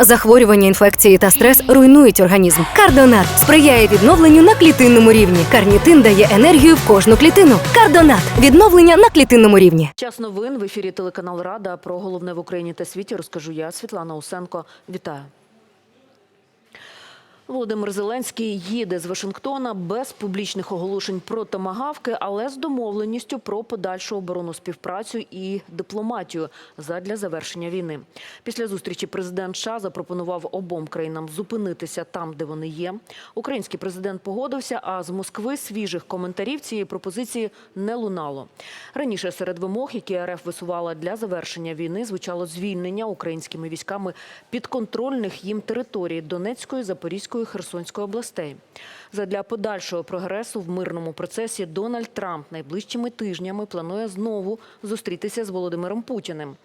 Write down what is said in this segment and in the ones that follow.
Захворювання, інфекції та стрес руйнують організм. Кардонат сприяє відновленню на клітинному рівні. Карнітин дає енергію в кожну клітину. Кардонат відновлення на клітинному рівні. Час новин в ефірі телеканал Рада. Про головне в Україні та світі розкажу я, Світлана Усенко. Вітаю. Володимир Зеленський їде з Вашингтона без публічних оголошень про томагавки, але з домовленістю про подальшу оборонну співпрацю і дипломатію задля завершення війни. Після зустрічі президент США запропонував обом країнам зупинитися там, де вони є. Український президент погодився, а з Москви свіжих коментарів цієї пропозиції не лунало. Раніше серед вимог, які РФ висувала для завершення війни, звучало звільнення українськими військами підконтрольних їм територій Донецької, Запорізької, Херсонської областей. Задля подальшого прогресу в мирному процесі Дональд Трамп найближчими тижнями планує знову зустрітися з Володимиром Путіним.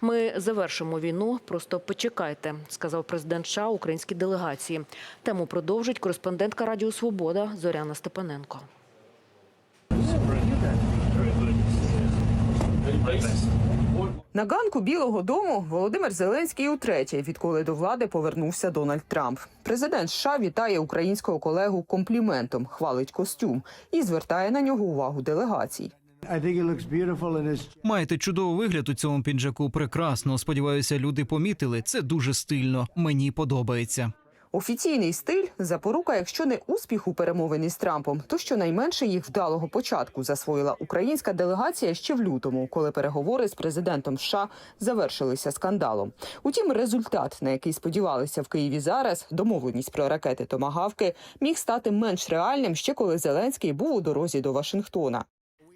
Ми завершимо війну, просто почекайте, сказав президент США українській делегації. Тему продовжить кореспондентка Радіо Свобода Зоряна Степаненко. На ганку Білого Дому Володимир Зеленський утретє, відколи до влади повернувся Дональд Трамп. Президент США вітає українського колегу компліментом, хвалить костюм і звертає на нього увагу делегацій. Маєте чудовий вигляд у цьому піджаку. Прекрасно. Сподіваюся, люди помітили. Це дуже стильно. Мені подобається. Офіційний стиль запорука, якщо не успіху перемовин із Трампом, то щонайменше їх вдалого початку засвоїла українська делегація ще в лютому, коли переговори з президентом США завершилися скандалом. Утім, результат, на який сподівалися в Києві зараз, домовленість про ракети Томагавки, міг стати менш реальним ще коли Зеленський був у дорозі до Вашингтона.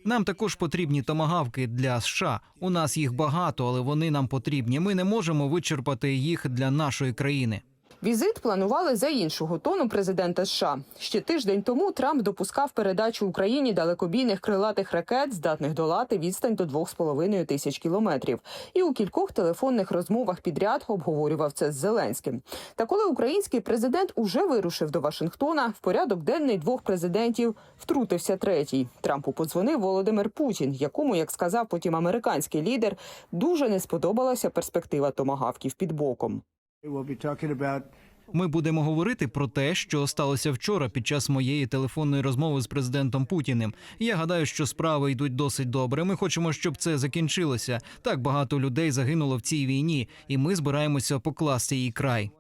Нам також потрібні томагавки для США. У нас їх багато, але вони нам потрібні. Ми не можемо вичерпати їх для нашої країни. Візит планували за іншого тону президента США. Ще тиждень тому Трамп допускав передачу Україні далекобійних крилатих ракет, здатних долати відстань до 2,5 тисяч кілометрів. І у кількох телефонних розмовах підряд обговорював це з Зеленським. Та коли український президент уже вирушив до Вашингтона, в порядок денний двох президентів втрутився третій. Трампу подзвонив Володимир Путін, якому, як сказав потім американський лідер, дуже не сподобалася перспектива томагавків під боком. We'll be talking about Ми будемо говорити про те, що сталося вчора під час моєї телефонної розмови з президентом Путіним. Я гадаю, що справи йдуть досить добре. Ми хочемо, щоб це закінчилося. Так багато людей загинуло в цій війні, і ми збираємося покласти їй край.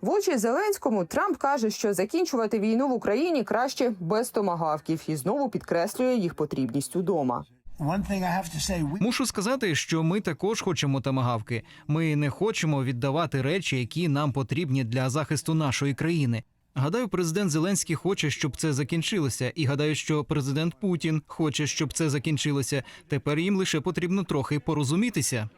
В очі Зеленському Трамп каже, що закінчувати війну в Україні краще без томагавків і знову підкреслює їх потрібність удома. Мушу сказати, що ми також хочемо тамагавки. Ми не хочемо віддавати речі, які нам потрібні для захисту нашої країни. Гадаю, президент Зеленський хоче, щоб це закінчилося, і гадаю, що президент Путін хоче, щоб це закінчилося. Тепер їм лише потрібно трохи порозумітися.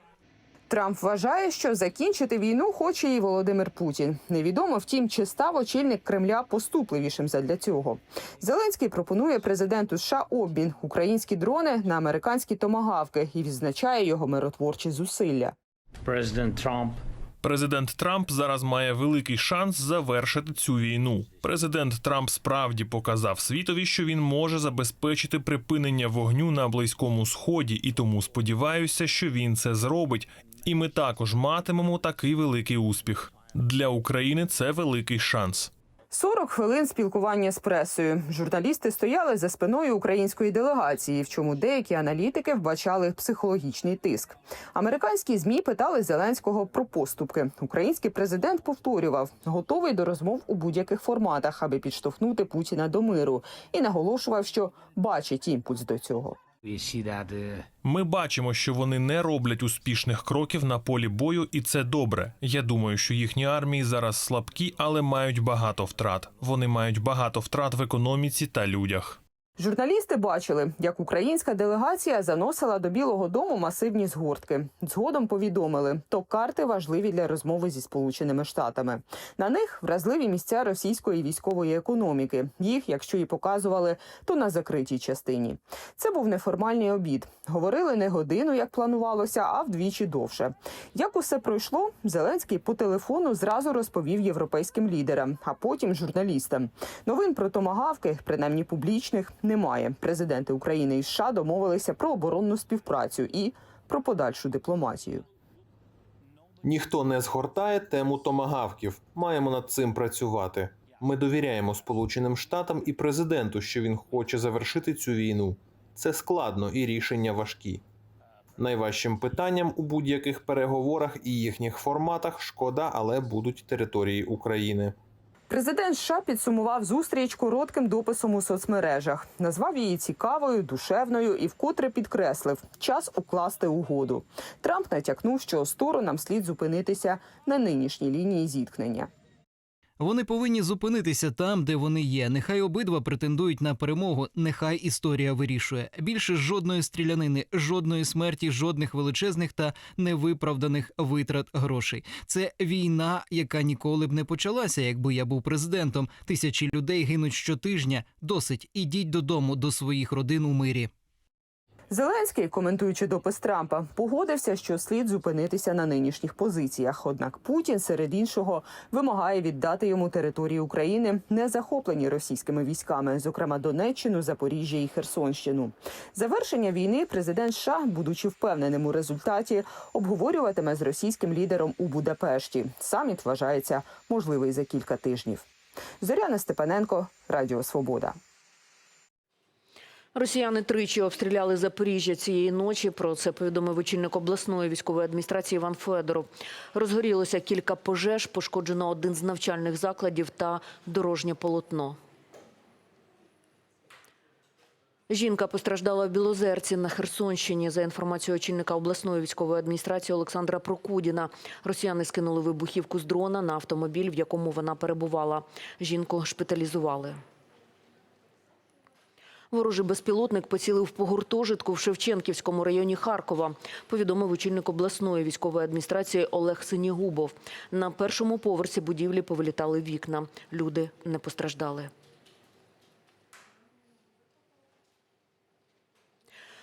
Трамп вважає, що закінчити війну хоче і Володимир Путін. Невідомо, втім, чи став очільник Кремля поступливішим задля цього. Зеленський пропонує президенту США обмін українські дрони на американські томагавки і відзначає його миротворчі зусилля. President Trump Президент Трамп зараз має великий шанс завершити цю війну. Президент Трамп справді показав світові, що він може забезпечити припинення вогню на близькому сході, і тому сподіваюся, що він це зробить. І ми також матимемо такий великий успіх. Для України це великий шанс. 40 хвилин спілкування з пресою. Журналісти стояли за спиною української делегації, в чому деякі аналітики вбачали психологічний тиск. Американські змі питали Зеленського про поступки. Український президент повторював, готовий до розмов у будь-яких форматах, аби підштовхнути Путіна до миру, і наголошував, що бачить імпульс до цього. Ми бачимо, що вони не роблять успішних кроків на полі бою, і це добре. Я думаю, що їхні армії зараз слабкі, але мають багато втрат. Вони мають багато втрат в економіці та людях. Журналісти бачили, як українська делегація заносила до Білого Дому масивні згортки. Згодом повідомили, то карти важливі для розмови зі Сполученими Штатами. На них вразливі місця російської військової економіки. Їх, якщо і показували, то на закритій частині. Це був неформальний обід. Говорили не годину, як планувалося, а вдвічі довше. Як усе пройшло, Зеленський по телефону зразу розповів європейським лідерам, а потім журналістам. Новин про томагавки, принаймні публічних, немає. Президенти України і США домовилися про оборонну співпрацю і про подальшу дипломатію. Ніхто не згортає тему томагавків. Маємо над цим працювати. Ми довіряємо Сполученим Штатам і президенту, що він хоче завершити цю війну. Це складно і рішення важкі. Найважчим питанням у будь-яких переговорах і їхніх форматах шкода, але будуть території України. Президент США підсумував зустріч коротким дописом у соцмережах, назвав її цікавою, душевною і вкотре підкреслив час укласти угоду. Трамп натякнув, що сторонам слід зупинитися на нинішній лінії зіткнення. Вони повинні зупинитися там, де вони є. Нехай обидва претендують на перемогу. Нехай історія вирішує. Більше жодної стрілянини, жодної смерті, жодних величезних та невиправданих витрат грошей. Це війна, яка ніколи б не почалася, якби я був президентом. Тисячі людей гинуть щотижня. Досить ідіть додому до своїх родин у мирі. Зеленський, коментуючи допис Трампа, погодився, що слід зупинитися на нинішніх позиціях. Однак Путін, серед іншого, вимагає віддати йому території України, не захоплені російськими військами, зокрема Донеччину, Запоріжжя і Херсонщину. Завершення війни президент США, будучи впевненим у результаті, обговорюватиме з російським лідером у Будапешті. Саміт вважається можливий за кілька тижнів. Зоряна Степаненко, Радіо Свобода. Росіяни тричі обстріляли Запоріжжя цієї ночі. Про це повідомив очільник обласної військової адміністрації Іван Федоров. Розгорілося кілька пожеж, пошкоджено один з навчальних закладів та дорожнє полотно. Жінка постраждала в Білозерці на Херсонщині. За інформацією очільника обласної військової адміністрації Олександра Прокудіна, росіяни скинули вибухівку з дрона на автомобіль, в якому вона перебувала. Жінку шпиталізували. Ворожий безпілотник поцілив по гуртожитку в Шевченківському районі Харкова, повідомив очільник обласної військової адміністрації Олег Синігубов. На першому поверсі будівлі повилітали вікна. Люди не постраждали.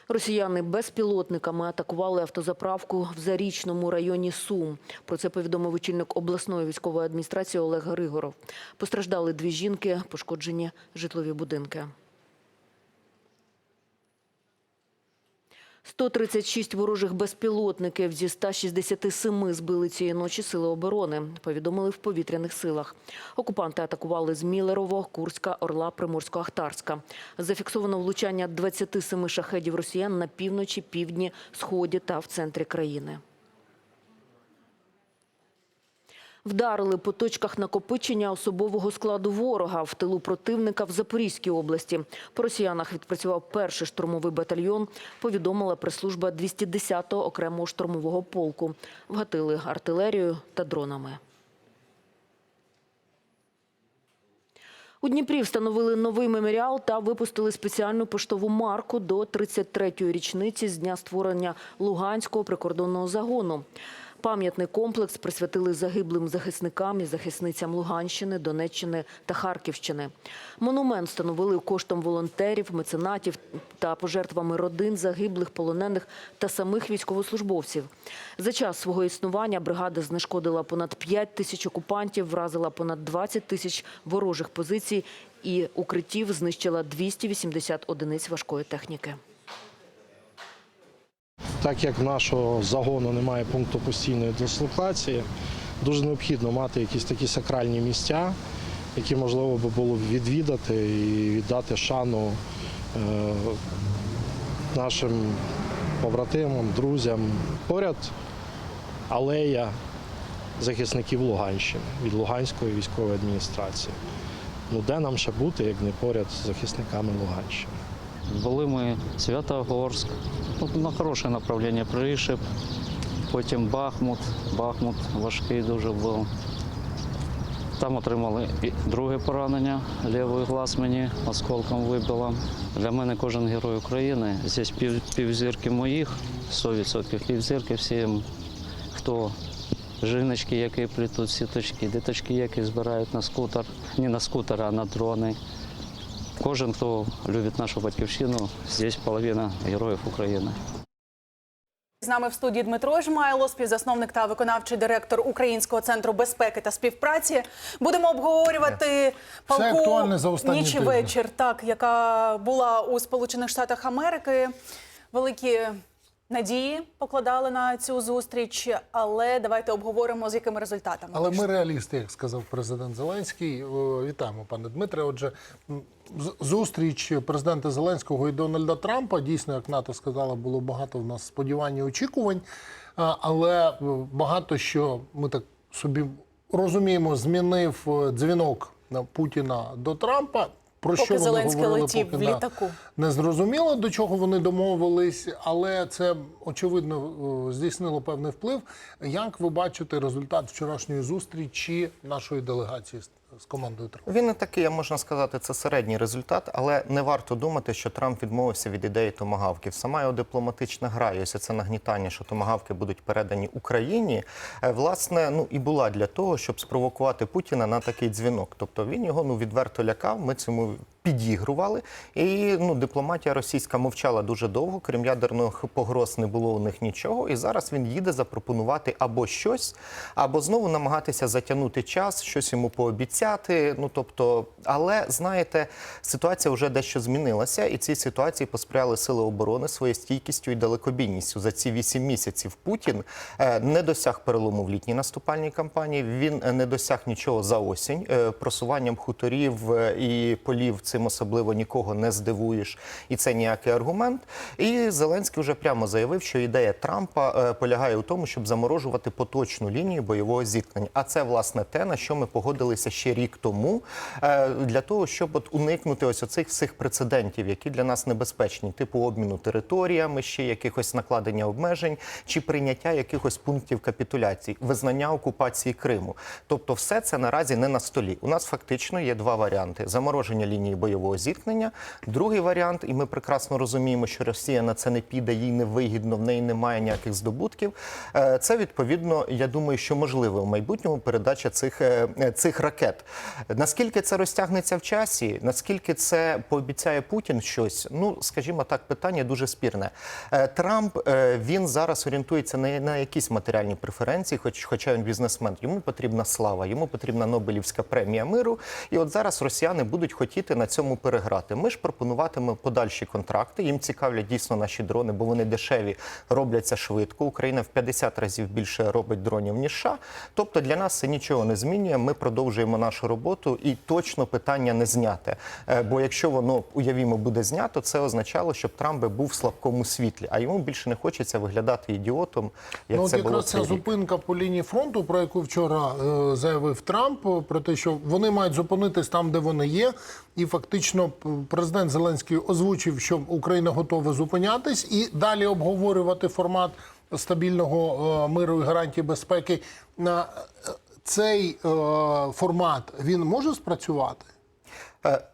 Росіяни безпілотниками атакували автозаправку в Зарічному районі Сум. Про це повідомив очільник обласної військової адміністрації Олег Григоров. Постраждали дві жінки, пошкоджені житлові будинки. 136 ворожих безпілотників зі 167 збили цієї ночі сили оборони, повідомили в повітряних силах. Окупанти атакували з Мілерово, Курська, Орла, Приморсько-Ахтарська. Зафіксовано влучання 27 шахедів росіян на півночі, півдні, сході та в центрі країни. Вдарили по точках накопичення особового складу ворога в тилу противника в Запорізькій області. По росіянах відпрацював перший штурмовий батальйон, повідомила прес-служба 210-го окремого штурмового полку. Вгатили артилерією та дронами. У Дніпрі встановили новий меморіал та випустили спеціальну поштову марку до 33-ї річниці з дня створення Луганського прикордонного загону. Пам'ятний комплекс присвятили загиблим захисникам і захисницям Луганщини, Донеччини та Харківщини. Монумент встановили коштом волонтерів, меценатів та пожертвами родин загиблих, полонених та самих військовослужбовців. За час свого існування бригада знешкодила понад 5 тисяч окупантів, вразила понад 20 тисяч ворожих позицій і укриттів знищила 280 одиниць важкої техніки. Так як нашого загону немає пункту постійної дислокації, дуже необхідно мати якісь такі сакральні місця, які можливо би було відвідати і віддати шану е, нашим побратимам, друзям. Поряд алея захисників Луганщини від Луганської військової адміністрації. Ну де нам ще бути, як не поряд з захисниками Луганщини? Були ми Святогорськ, на хороше направлення Пришип, потім Бахмут. Бахмут важкий дуже був. Там отримали друге поранення, лівий глаз мені осколком вибило. Для мене кожен герой України. Здесь пів, півзірки моїх, 100% півзірки всім, хто жіночки, які плетуть сіточки, діточки, які збирають на скутер, не на скутер, а на дрони. Кожен, хто любить нашу батьківщину, здесь половина героїв України. З нами в студії Дмитро Жмайло, співзасновник та виконавчий директор Українського центру безпеки та співпраці. Будемо обговорювати палку ніч і вечір, так яка була у Сполучених Штатах Америки. Великі надії покладали на цю зустріч, але давайте обговоримо з якими результатами. Але ми реалісти, як сказав президент Зеленський. Вітаємо, пане Дмитре. Отже, зустріч президента Зеленського і Дональда Трампа дійсно, як НАТО сказала, було багато в нас сподівань і очікувань. Але е, багато що ми так собі розуміємо, змінив е, дзвінок на Путіна до Трампа. Про Поки що вони Зеленський говорили, летів поки в да, літаку. не зрозуміло, до чого вони домовились, але це очевидно е, здійснило певний вплив. Як ви бачите результат вчорашньої зустрічі нашої делегації з- командою Трампа? Він не такий, можна сказати, це середній результат, але не варто думати, що Трамп відмовився від ідеї томагавків. Сама його дипломатична гра, і ось це нагнітання, що томагавки будуть передані Україні, е, власне, ну і була для того, щоб спровокувати Путіна на такий дзвінок. Тобто він його ну відверто лякав. Ми цьому підігрували. І ну, дипломатія російська мовчала дуже довго. Крім ядерних погроз не було у них нічого. І зараз він їде запропонувати або щось, або знову намагатися затягнути час, щось йому пообіцяти. Ну тобто, але знаєте, ситуація вже дещо змінилася, і цій ситуації посприяли сили оборони своєю стійкістю і далекобійністю. За ці вісім місяців Путін е, не досяг перелому в літній наступальній кампанії. Він е, не досяг нічого за осінь. Е, Просуванням хуторів і полів цим особливо нікого не здивуєш, і це ніякий аргумент. І Зеленський вже прямо заявив, що ідея Трампа е, полягає у тому, щоб заморожувати поточну лінію бойового зіткнення. А це власне те, на що ми погодилися ще рік тому, е, для того, щоб от уникнути ось оцих всіх прецедентів, які для нас небезпечні, типу обміну територіями, ще якихось накладення обмежень чи прийняття якихось пунктів капітуляції, визнання окупації Криму. Тобто, все це наразі не на столі. У нас фактично є два варіанти: замороження лінії бойового зіткнення. Другий варіант, і ми прекрасно розуміємо, що Росія на це не піде, їй не вигідно, в неї немає ніяких здобутків. Е, Це відповідно, я думаю, що можливо в майбутньому передача цих, е, цих ракет. Наскільки це розтягнеться в часі, наскільки це пообіцяє Путін щось? Ну, скажімо так, питання дуже спірне. Е, Трамп він зараз орієнтується не на якісь матеріальні преференції, хоч, хоча він бізнесмен. Йому потрібна слава, йому потрібна Нобелівська премія миру. І от зараз росіяни будуть хотіти на цьому переграти. Ми ж пропонуватимемо подальші контракти. Їм цікавлять дійсно наші дрони, бо вони дешеві, робляться швидко. Україна в 50 разів більше робить дронів ніж США. Тобто для нас це нічого не змінює. Ми продовжуємо нашу роботу і точно питання не зняте. Е, Бо якщо воно уявімо буде знято, це означало, щоб Трамп би був в слабкому світлі, а йому більше не хочеться виглядати ідіотом, як ну, це було ця рік. зупинка по лінії фронту, про яку вчора е, заявив Трамп, е, про те, що вони мають зупинитись там, де вони є. І фактично президент Зеленський озвучив, що Україна готова зупинятись, і далі обговорювати формат стабільного е, миру і гарантії безпеки. На е, цей е, формат він може спрацювати?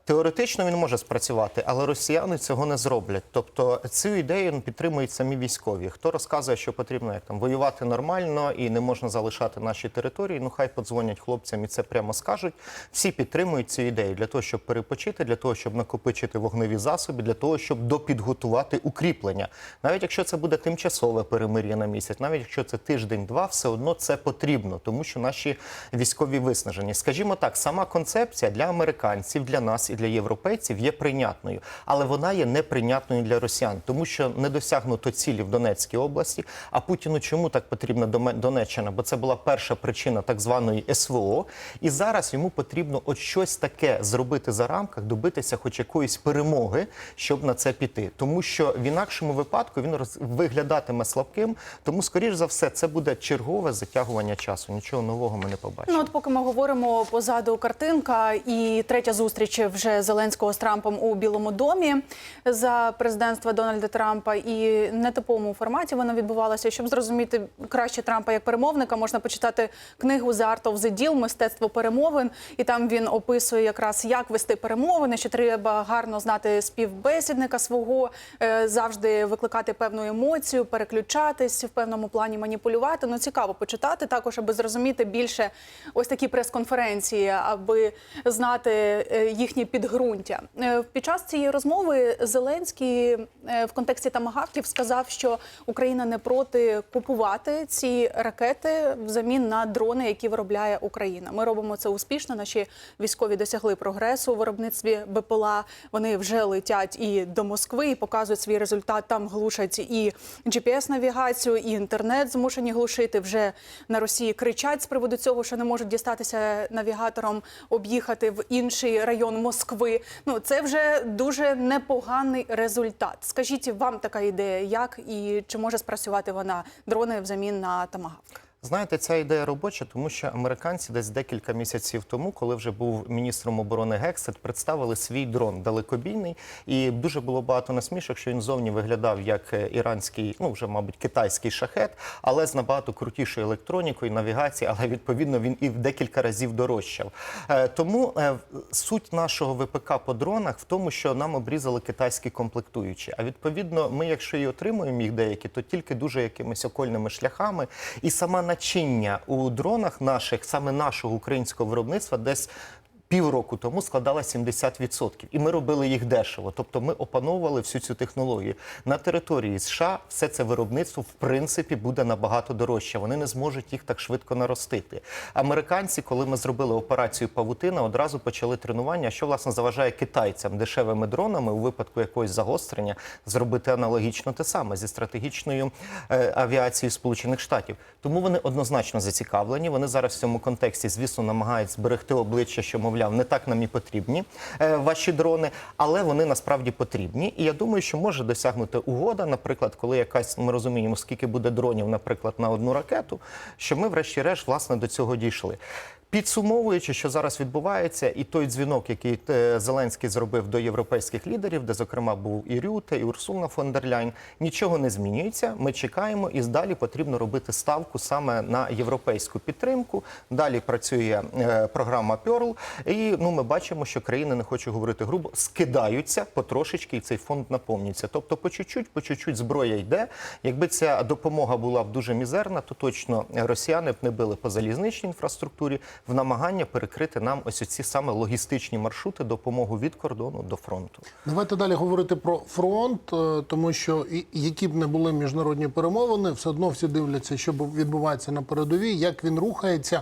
Теоретично він може спрацювати, але росіяни цього не зроблять. Тобто цю ідею підтримують самі військові. Хто розказує, що потрібно як там воювати нормально і не можна залишати наші території? Ну хай подзвонять хлопцям і це прямо скажуть. Всі підтримують цю ідею для того, щоб перепочити, для того, щоб накопичити вогневі засоби, для того, щоб допідготувати укріплення. Навіть якщо це буде тимчасове перемир'я на місяць, навіть якщо це тиждень-два, все одно це потрібно, тому що наші військові виснажені. Скажімо так, сама концепція для американців, для нас і для європейців є прийнятною, але вона є неприйнятною для росіян, тому що не досягнуто цілі в Донецькій області. А Путіну чому так потрібна Донеччина? Бо це була перша причина так званої СВО. І зараз йому потрібно от щось таке зробити за рамках, добитися хоч якоїсь перемоги, щоб на це піти. Тому що в інакшому випадку він роз... виглядатиме слабким. Тому, скоріш за все, це буде чергове затягування часу. Нічого нового ми не побачимо. Ну от поки ми говоримо позаду картинка і третя зустріч вже Зеленського з Трампом у Білому домі за президентства Дональда Трампа. І нетиповому форматі вона відбувалася. Щоб зрозуміти краще Трампа як перемовника, можна почитати книгу «The Art of the Deal» мистецтво перемовин. І там він описує якраз як вести перемовини, що треба гарно знати співбесідника свого, е, завжди викликати певну емоцію, переключатись в певному плані маніпулювати. Ну цікаво почитати також, аби зрозуміти більше ось такі прес-конференції, аби знати е, їхні підходи підґрунтя. Е, Під час цієї розмови Зеленський е, в контексті тамагавків сказав, що Україна не проти купувати ці ракети взамін на дрони, які виробляє Україна. Ми робимо це успішно. Наші військові досягли прогресу у виробництві БПЛА. Вони вже летять і до Москви, і показують свій результат. Там глушать і GPS-навігацію, і інтернет змушені глушити. Вже на Росії кричать з приводу цього, що не можуть дістатися навігатором, об'їхати в інший район Москви. Ну це вже дуже непоганий результат. Скажіть, вам така ідея, як і чи може спрацювати вона дрони взамін на тамагавк? Знаєте, ця ідея робоча, тому що американці десь декілька місяців тому, коли вже був міністром оборони Гексет, представили свій дрон далекобійний, і дуже було багато насмішок, що він зовні виглядав як е, іранський, ну вже мабуть, китайський шахет, але з набагато крутішою електронікою, навігації, але відповідно він і в декілька разів дорожчав. Е, Тому е, суть нашого ВПК по дронах в тому, що нам обрізали китайські комплектуючі. А відповідно, ми, якщо і отримуємо їх деякі, то тільки дуже якимись окольними шляхами. І сама начиння у дронах наших, саме нашого українського виробництва, десь. Півроку тому складала 70%. І ми робили їх дешево. Тобто ми опановували всю цю технологію. На території США все це виробництво в принципі буде набагато дорожче. Вони не зможуть їх так швидко наростити. Американці, коли ми зробили операцію Павутина, одразу почали тренування, що власне заважає китайцям дешевими дронами у випадку якогось загострення зробити аналогічно те саме зі стратегічною е, авіацією Сполучених Штатів. Тому вони однозначно зацікавлені. Вони зараз в цьому контексті, звісно, намагаються зберегти обличчя, що мовляв, не так нам і потрібні е, ваші дрони, але вони насправді потрібні. І я думаю, що може досягнути угода, наприклад, коли якась ми розуміємо, скільки буде дронів, наприклад, на одну ракету, що ми, врешті-решт, власне, до цього дійшли. Підсумовуючи, що зараз відбувається, і той дзвінок, який е, Зеленський зробив до європейських лідерів, де зокрема був і Рюте, і Урсула фон дер Ляйн, нічого не змінюється. Ми чекаємо, і далі потрібно робити ставку саме на європейську підтримку. Далі працює е, програма Pearl, і ну ми бачимо, що країни не хочу говорити грубо, скидаються потрошечки, і цей фонд наповнюється. Тобто, по чуть-чуть, по чуть-чуть зброя йде. Якби ця допомога була б дуже мізерна, то точно росіяни б не били по залізничній інфраструктурі в намагання перекрити нам ось ці саме логістичні маршрути допомогу від кордону до фронту. Давайте далі говорити про фронт, е, тому що які б не були міжнародні перемовини, все одно всі дивляться, що бу- відбувається на передовій, як він рухається.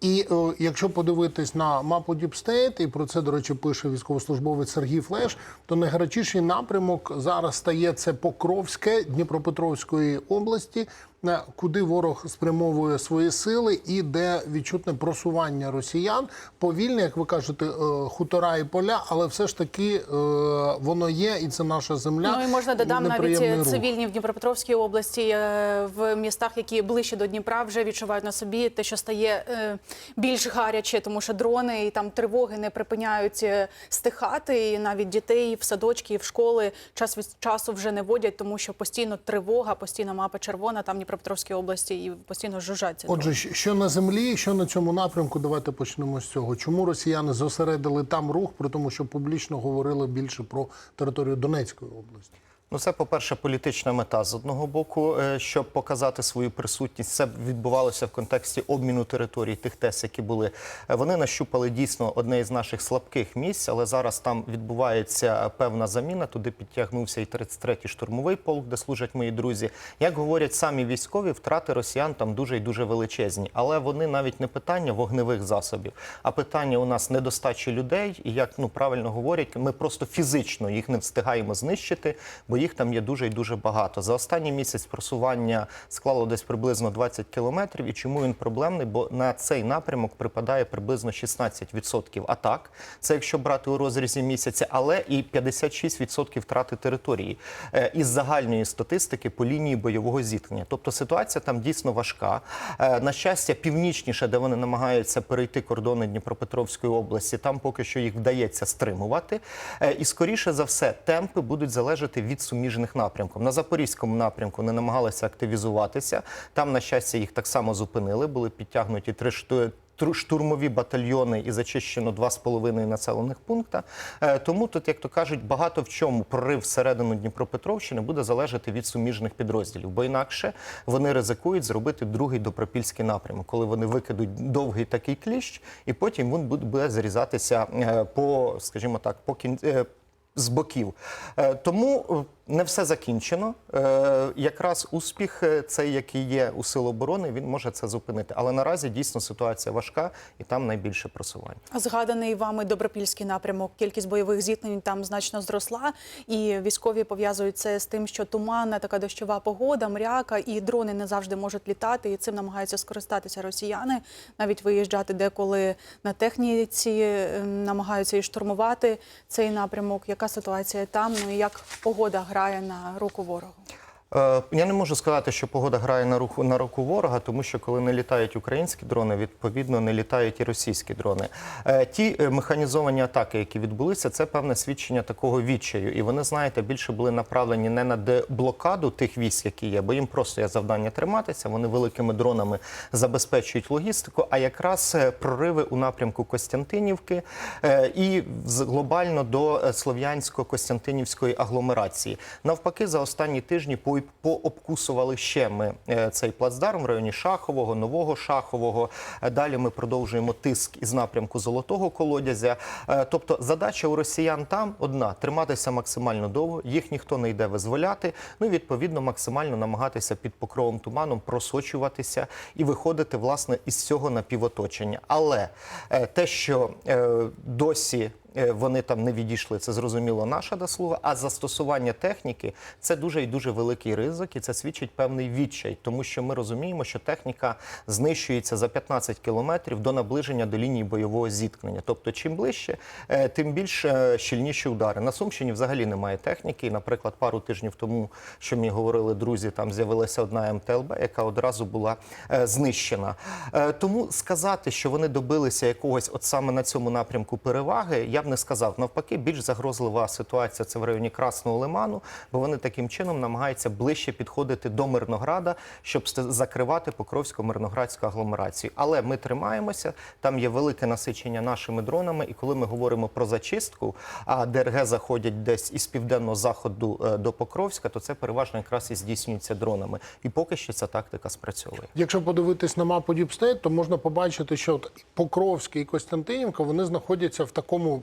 І е, якщо подивитись на мапу Діпстейт, і про це, до речі, пише військовослужбовець Сергій Флеш, то найгарячіший напрямок зараз стає це Покровське Дніпропетровської області, куди ворог спрямовує свої сили і де відчутне просування росіян. Повільне, як ви кажете, е, хутора і поля, але все ж таки е, воно є, і це наша земля. Ну і можна додам навіть рух. цивільні в Дніпропетровській області е, в містах, які ближче до Дніпра, вже відчувають на собі те, що стає більш гаряче, тому що дрони і там тривоги не припиняють стихати. І навіть дітей в садочки, і в школи час від часу вже не водять, тому що постійно тривога, постійно мапа червона там в Дніпропетровській області і постійно жужжаться. Отже, що на землі, що на цьому напрямку, давайте почнемо з цього. Чому росіяни зосередили там рух, при тому, що публічно говорили більше про територію Донецької області? Ну, це, по-перше, політична мета з одного боку, е, щоб показати свою присутність. Це відбувалося в контексті обміну територій тих тез, які були. Е, Вони нащупали дійсно одне із наших слабких місць, але зараз там відбувається певна заміна. Туди підтягнувся і 33-й штурмовий полк, де служать мої друзі. Як говорять самі військові, втрати росіян там дуже і дуже величезні. Але вони навіть не питання вогневих засобів, а питання у нас недостачі людей. І як ну правильно говорять, ми просто фізично їх не встигаємо знищити, бо їх там є дуже і дуже багато. За останній місяць просування склало десь приблизно 20 кілометрів. І чому він проблемний? Бо на цей напрямок припадає приблизно 16% атак. Це якщо брати у розрізі місяця, але і 56% втрати території Е, із загальної статистики по лінії бойового зіткнення. Тобто ситуація там дійсно важка. Е, На щастя, північніше, де вони намагаються перейти кордони Дніпропетровської області, там поки що їх вдається стримувати. Е, І скоріше за все, темпи будуть залежати від суміжних напрямків. На запорізькому напрямку вони намагалися активізуватися. Там, на щастя, їх так само зупинили. Були підтягнуті три шту- штурмові батальйони і зачищено 2,5 населених пункта. Е, Тому тут, як то кажуть, багато в чому прорив всередину Дніпропетровщини буде залежати від суміжних підрозділів, бо інакше вони ризикують зробити другий допропільський напрямок, коли вони викидуть довгий такий кліщ, і потім він буде зрізатися е, по, скажімо так, по кін... з боків. Е, Тому е, не все закінчено. Е, Якраз успіх цей, який є у Сил оборони, він може це зупинити. Але наразі дійсно ситуація важка і там найбільше просування. Згаданий вами добропільський напрямок. Кількість бойових зіткнень там значно зросла, і військові пов'язують це з тим, що туманна така дощова погода, мряка, і дрони не завжди можуть літати. І цим намагаються скористатися росіяни, навіть виїжджати деколи на техніці, е, намагаються і штурмувати цей напрямок. Яка ситуація там? Ну і як погода грає на руку ворогу? Е, Я не можу сказати, що погода грає на руку на руку ворога, тому що коли не літають українські дрони, відповідно не літають і російські дрони. Е, Ті е, механізовані атаки, які відбулися, це певне свідчення такого відчаю. І вони, знаєте, більше були направлені не на деблокаду тих військ, які є, бо їм просто є завдання триматися. Вони великими дронами забезпечують логістику, а якраз прориви у напрямку Костянтинівки і глобально до слов'янсько-костянтинівської агломерації. Навпаки, за останні тижні по- пообкусували ще ми е, цей плацдарм в районі Шахового, Нового Шахового. Е, Далі ми продовжуємо тиск із напрямку Золотого колодязя. Е, Тобто задача у росіян там одна триматися максимально довго, їх ніхто не йде визволяти. Ну і відповідно максимально намагатися під покровом туманом просочуватися і виходити власне із цього напівоточення. Але те, що досі вони там не відійшли, це зрозуміло наша заслуга. А застосування техніки це дуже і дуже великий ризик, і це свідчить певний відчай, тому що ми розуміємо, що техніка знищується за 15 кілометрів до наближення до лінії бойового зіткнення. Тобто, чим ближче, е, тим більш е, щільніші удари. На Сумщині взагалі немає техніки. І, Наприклад, пару тижнів тому, що мені говорили друзі, там з'явилася одна МТЛБ, яка одразу була е, знищена. Е, Тому сказати, що вони добилися якогось, от саме на цьому напрямку переваги, я б не сказав. Навпаки, більш загрозлива ситуація це в районі Красного Лиману, бо вони таким чином намагаються ближче підходити до Мирнограда, щоб закривати Покровсько-Мирноградську агломерацію. Але ми тримаємося. Там є велике насичення нашими дронами. І коли ми говоримо про зачистку, а ДРГ заходять десь із південного заходу е, до Покровська, то це переважно якраз і здійснюється дронами. І поки що ця тактика спрацьовує. Якщо подивитись на мапу Діпстейт, то можна побачити, що Покровський і Костянтинівка вони знаходяться в такому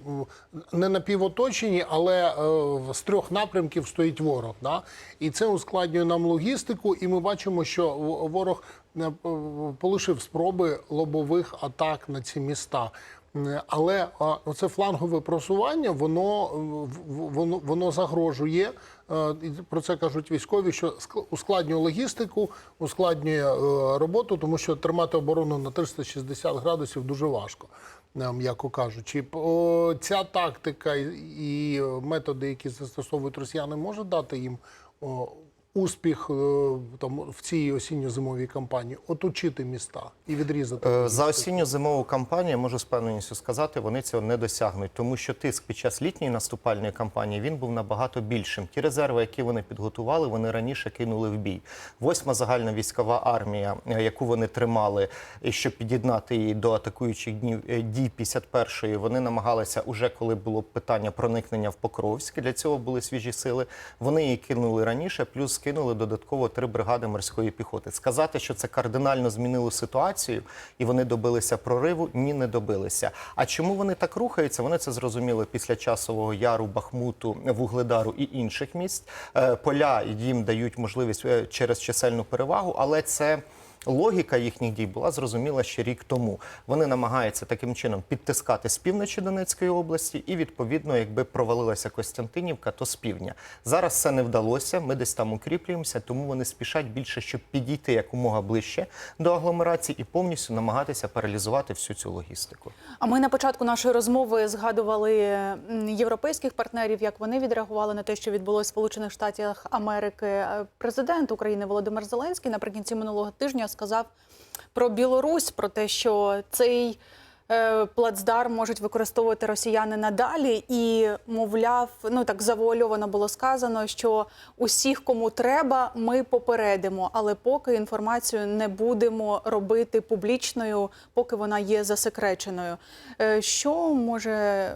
не напівоточенні, але е, з трьох напрямків стоїть ворог. Да? І це ускладнює нам логістику. І ми бачимо, що ворог е, полишив спроби лобових атак на ці міста. Але а, оце флангове просування, воно, е, воно, воно загрожує. і Про це кажуть військові, що ск- ускладнює логістику, ускладнює роботу, тому що тримати оборону на 360 градусів дуже важко, м'яко кажучи. Ця тактика і- методи, які застосовують росіяни, може дати їм успіх е, там в цій осінньо-зимовій кампанії, оточити міста і відрізати. Е, За осінньо-зимову кампанію можу з певненістю сказати, вони цього не досягнуть, тому що тиск під час літньої наступальної кампанії він був набагато більшим. Ті резерви, які вони підготували, вони раніше кинули в бій. Восьма загальна військова армія, е, яку вони тримали, щоб під'єднати її до атакуючих днів дій 51-ї, вони намагалися уже коли було питання проникнення в Покровськ. Для цього були свіжі сили. Вони її кинули раніше, плюс скинули додатково три бригади морської піхоти. Сказати, що це кардинально змінило ситуацію, і вони добилися прориву, ні, не добилися. А чому вони так рухаються? Вони це зрозуміли після часового яру, Бахмуту, Вугледару і інших місць. Е, Поля їм дають можливість е, через чисельну перевагу, але це. Логіка їхніх дій була зрозуміла ще рік тому. Вони намагаються таким чином підтискати з півночі Донецької області, і відповідно, якби провалилася Костянтинівка, то з півдня. Зараз це не вдалося. Ми десь там укріплюємося, тому вони спішать більше, щоб підійти якомога ближче до агломерації і повністю намагатися паралізувати всю цю логістику. А ми на початку нашої розмови згадували європейських партнерів, як вони відреагували на те, що відбулося в Сполучених Штатах Америки. Президент України Володимир Зеленський наприкінці минулого тижня сказав про Білорусь, про те, що цей е, плацдарм можуть використовувати росіяни надалі. І, мовляв, ну так завуальовано було сказано, що усіх, кому треба, ми попередимо, але поки інформацію не будемо робити публічною, поки вона є засекреченою. Е, Що може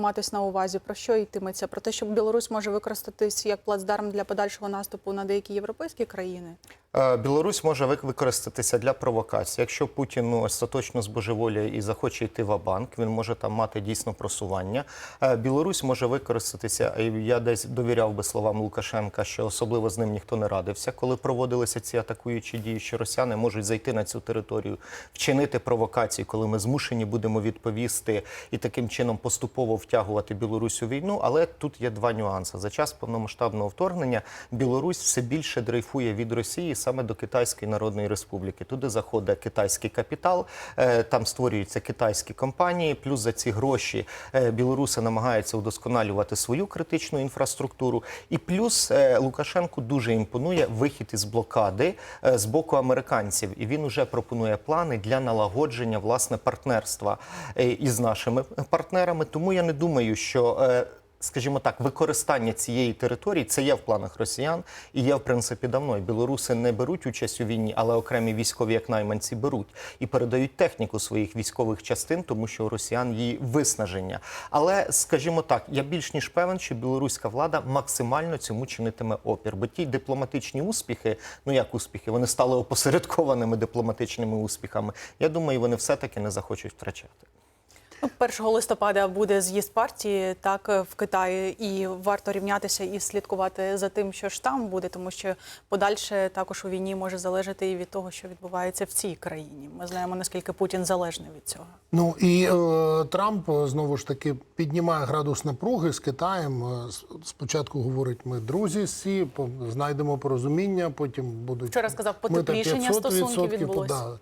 матись на увазі? Про що йтиметься? Про те, що Білорусь може використатись як плацдарм для подальшого наступу на деякі європейські країни? Е, Білорусь може вик- використатися для провокації. Якщо Путін ну, остаточно збожеволіє і захоче йти в банк, він може там мати дійсно просування. Е, Білорусь може використатися. Я десь довіряв би словам Лукашенка, що особливо з ним ніхто не радився, коли проводилися ці атакуючі дії, що росіяни можуть зайти на цю територію, вчинити провокації, коли ми змушені будемо відповісти і таким чином поступово втягувати Білорусь у війну. Але тут є два нюанси. За час повномасштабного вторгнення Білорусь все більше дрейфує від Росії саме до Китайської Народної Республіки. Туди заходить китайський капітал, е, там створюються китайські компанії. Плюс за ці гроші е, білоруси намагаються удосконалювати свою критичну інфраструктуру. І плюс е, Лукашенку дуже імпонує вихід із блокади з боку американців. І він уже пропонує плани для налагодження власне партнерства із нашими партнерами. Тому я не думаю, що. Скажімо так, використання цієї території це є в планах росіян і є в принципі давно. І Білоруси не беруть участь у війні, але окремі військові, як найманці, беруть і передають техніку своїх військових частин, тому що у росіян її виснаження. Але скажімо так, я більш ніж певен, що білоруська влада максимально цьому чинитиме опір. Бо ті дипломатичні успіхи, ну як успіхи, вони стали опосередкованими дипломатичними успіхами. Я думаю, вони все таки не захочуть втрачати. Ну, 1 листопада буде з'їзд партії так е, в Китаї, і варто рівнятися і слідкувати за тим, що ж там буде, тому що подальше також у війні може залежати і від того, що відбувається в цій країні. Ми знаємо наскільки Путін залежний від цього. Ну і е, Трамп е, знову ж таки піднімає градус напруги з Китаєм. Е, Спочатку говорить, ми друзі всі, знайдемо порозуміння, потім будуть Вчора сказав, потеплішення стосунків відбулося. да.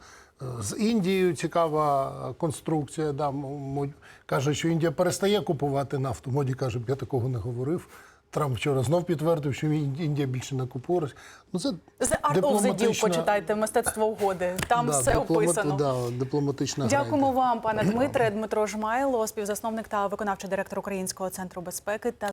З Індією цікава конструкція. Да, м- м- каже, що Індія перестає купувати нафту. Моді каже, я такого не говорив. Трамп вчора знов підтвердив, що Індія більше не купує. Ну це The Art of the Deal почитайте мистецтво угоди. Там да, все дипломат- описано. Да, дипломатична Дякуємо йде. вам, пане Дмитре. Дмитро Жмайло, співзасновник та виконавчий директор Українського центру безпеки та